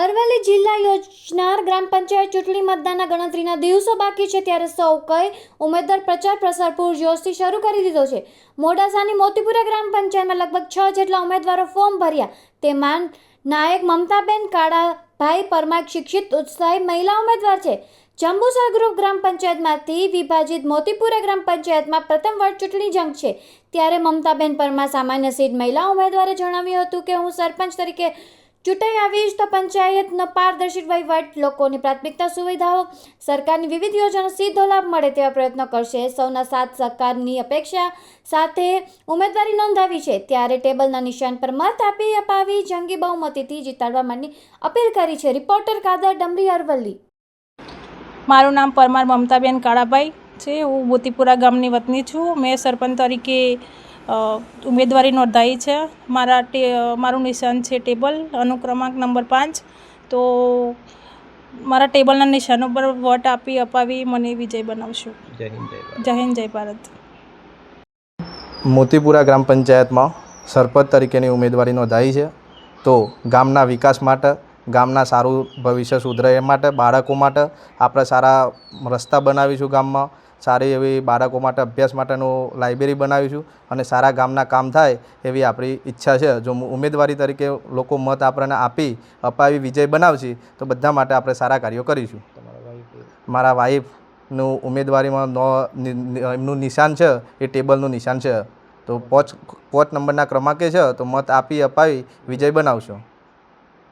અરવલ્લી જિલ્લા યોજનાર ગ્રામ પંચાયત ચૂંટણી મતદાનના ગણતરીના દિવસો બાકી છે ત્યારે સૌ કઈ ઉમેદવાર પ્રચાર પ્રસાર પૂરજોશથી શરૂ કરી દીધો છે. મોડાસાની મોતીપુરા ગ્રામ પંચાયતમાં લગભગ છ જેટલા ઉમેદવારો ફોર્મ ભર્યા. તેમાં નાયક મમતાબેન કાળાભાઈ પરમાર શિક્ષિત ઉત્સાહી મહિલા ઉમેદવાર છે. જંબુસર ગ્રુપ ગ્રામ પંચાયતમાંથી વિભાજિત મોતીપુરા ગ્રામ પંચાયતમાં પ્રથમ વાર ચૂંટણી જંગ છે. ત્યારે મમતાબેન પરમાર સામાન્ય સીટ મહિલા ઉમેદવારે જણાવ્યું હતું કે હું સરપંચ તરીકે ચૂંટાઈ આવીશ તો પંચાયતનો પારદર્શી વહીવટ લોકોની પ્રાથમિકતા સુવિધાઓ, સરકારની વિવિધ યોજનાનો સીધો લાભ મળે તેવા પ્રયત્નો કરશે. સૌના સાથ સહકારની અપેક્ષા સાથે ઉમેદવારી નોંધાવી છે. ત્યારે ટેબલના નિશાન પર મત આપી અપાવી જંગી બહુમતીથી જીતાડવા માટેની અપીલ કરી છે રિપોર્ટર કાદર ડમરી અરવલ્લી. મારું નામ પરમાર મમતાબેન કાળાભાઈ છે. હું મોતીપુરા ગામની વતની છું. મેં સરપંચ તરીકે ઉમેદવારી નોંધાઈ છે. મારા ટે મારું નિશાન છે ટેબલ અનુક્રમાંક નંબર પાંચ. તો મારા ટેબલના નિશાન ઉપર વોટ આપી અપાવી મને વિજય બનાવશો. જય હિન્દ જય ભારત. જય ભારત. મોતીપુરા ગ્રામ પંચાયતમાં સરપંચ તરીકેની ઉમેદવારી નોંધાઈ છે. તો ગામના વિકાસ માટે ગામના સારું ભવિષ્ય સુધરે એ માટે બાળકો માટે આપણે સારા રસ્તા બનાવીશું ગામમાં. સારી એવી બાળકો માટે અભ્યાસ માટેનું લાઇબ્રેરી બનાવીશું અને સારા ગામના કામ થાય એવી આપણી ઈચ્છા છે. જો ઉમેદવારી તરીકે લોકો મત આપણને આપી અપાવી વિજય બનાવશે તો બધા માટે આપણે સારા કાર્યો કરીશું. મારા વાઈફનું ઉમેદવારીમાં નો એમનું નિશાન છે એ ટેબલનું નિશાન છે. તો પોચ પોચ નંબરના ક્રમાંકે છે તો મત આપી અપાવી વિજય બનાવશો.